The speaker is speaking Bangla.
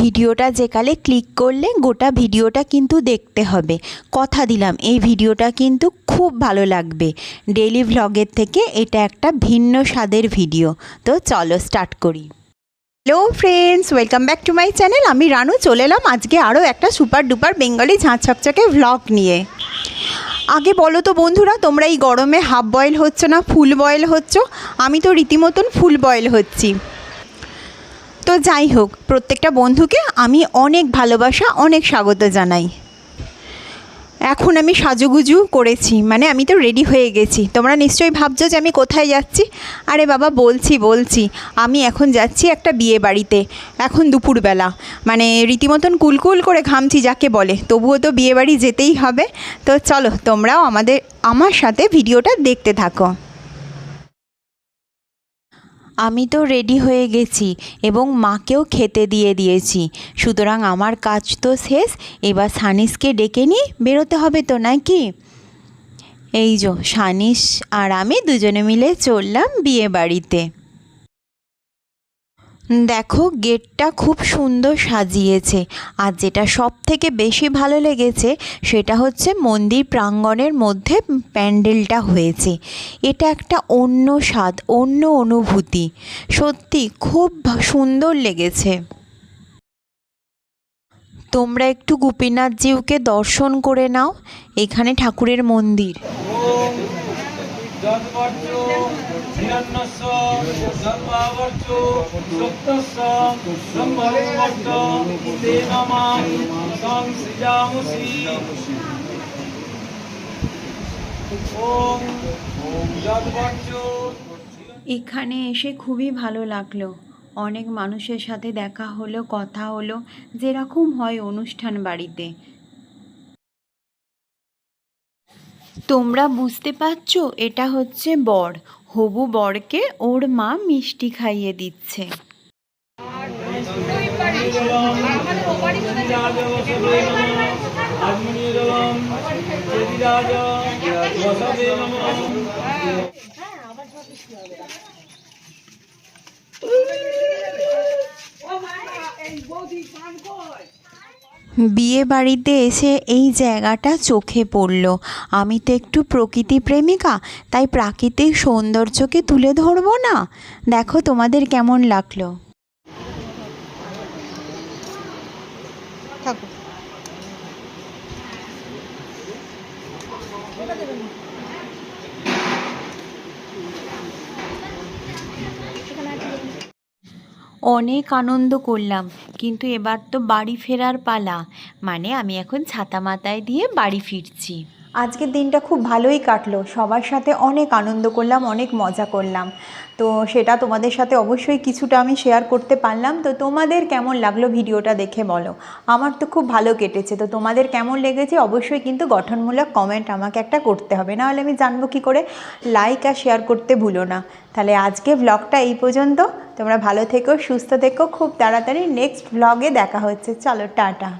ভিডিওটা যেকালে ক্লিক করলে গোটা ভিডিওটা কিন্তু দেখতে হবে। কথা দিলাম, এই ভিডিওটা কিন্তু খুব ভালো লাগবে। ডেলি ভ্লগের থেকে এটা একটা ভিন্ন স্বাদের ভিডিও। তো চলো স্টার্ট করি। Hello friends, welcome back to my channel. আমি রানু, চলে এলাম আজকে আরও একটা সুপার ডুপার বেঙ্গলি ঝাঁ চকচকে ভ্লগ নিয়ে। আগে বলো তো বন্ধুরা, তোমরা এই গরমে হাফ বয়েল হচ্ছ না ফুল বয়েল হচ্ছ? আমি তো রীতিমতন ফুল বয়েল হচ্ছি। যাই হোক, প্রত্যেকটা বন্ধুকে আমি অনেক ভালোবাসা, অনেক স্বাগত জানাই। এখন আমি সাজুগুজু করেছি মানে আমি তো রেডি হয়ে গেছি। তোমরা নিশ্চয়ই ভাবছ যে আমি কোথায় যাচ্ছি? আরে বাবা, বলছি বলছি, আমি এখন যাচ্ছি একটা বিয়ে বাড়িতে, এখন দুপুরবেলা। মানে রীতিমতন কুলকুল করে ঘামছি যাকে বলে, তবুও তো বিয়ে বাড়ি যেতেই হবে। তো চলো, তোমরাও আমাদের, আমার সাথে ভিডিওটা দেখতে থাকো। আমি তো রেডি হয়ে গেছি এবং মাকেও খেতে দিয়ে দিয়েছি। সুতরাং আমার কাজ তো শেষ, এবার সানিসকে ডেকে নিয়ে বেরোতে হবে তো নাকি? এই যো সানিস আর আমি দুজনে মিলে চললাম বিয়ে বাড়িতে দেখো, গেটটা খুব সুন্দর সাজিয়েছে। আর যেটা সব থেকে বেশি ভালো লেগেছে, সেটা হচ্ছে মন্দির প্রাঙ্গণের মধ্যে প্যান্ডেলটা হয়েছে। এটা একটা অন্য স্বাদ, অন্য অনুভূতি। সত্যি খুব সুন্দর লেগেছে। তোমরা একটু গোপীনাথজিউকে দর্শন করে নাও, এখানে ঠাকুরের মন্দির। এখানে এসে খুবই ভালো লাগল। অনেক মানুষের সাথে দেখা হলো, কথা হলো, যেরকম হয় অনুষ্ঠান বাড়িতে। তোমরা বুঝতে পারছ, এটা হচ্ছে বর। হবু বরকে ওর মা মিষ্টি খাইয়ে দিচ্ছে। চেদিরাজ বসবে নমঃ বিয়ে বাড়িতে এসে এই জায়গাটা চোখে পড়ল। আমি তো একটু প্রকৃতি প্রেমিকা, তাই প্রাকৃতিক সৌন্দর্যকে তুলে ধরবো না? দেখো তোমাদের কেমন লাগল। অনেক আনন্দ করলাম। কিন্তু এবার তো বাড়ি ফেরার পালা। মানে আমি এখন ছাতা মাথায় দিয়ে বাড়ি ফিরছি। আজকের দিনটা খুব ভালোই কাটলো। সবার সাথে অনেক আনন্দ করলাম, অনেক মজা করলাম। তো সেটা তোমাদের সাথে অবশ্যই কিছুটা আমি শেয়ার করতে পারলাম। তো তোমাদের কেমন লাগল ভিডিওটা দেখে বলো। আমার তো খুব ভালো কেটেছে। তো তোমাদের কেমন লেগেছে অবশ্যই কিন্তু গঠনমূলক কমেন্ট আমাকে একটা করতে হবে। নাহলে আমি জানব কী করে? লাইক আর শেয়ার করতে ভুলো না। তাহলে আজকে ব্লগটা এই পর্যন্ত। তোমরা ভালো থেকো সুস্থ থেকো। খুব তাড়াতাড়ি নেক্সট ব্লগে দেখা হচ্ছে। চলো টাটা।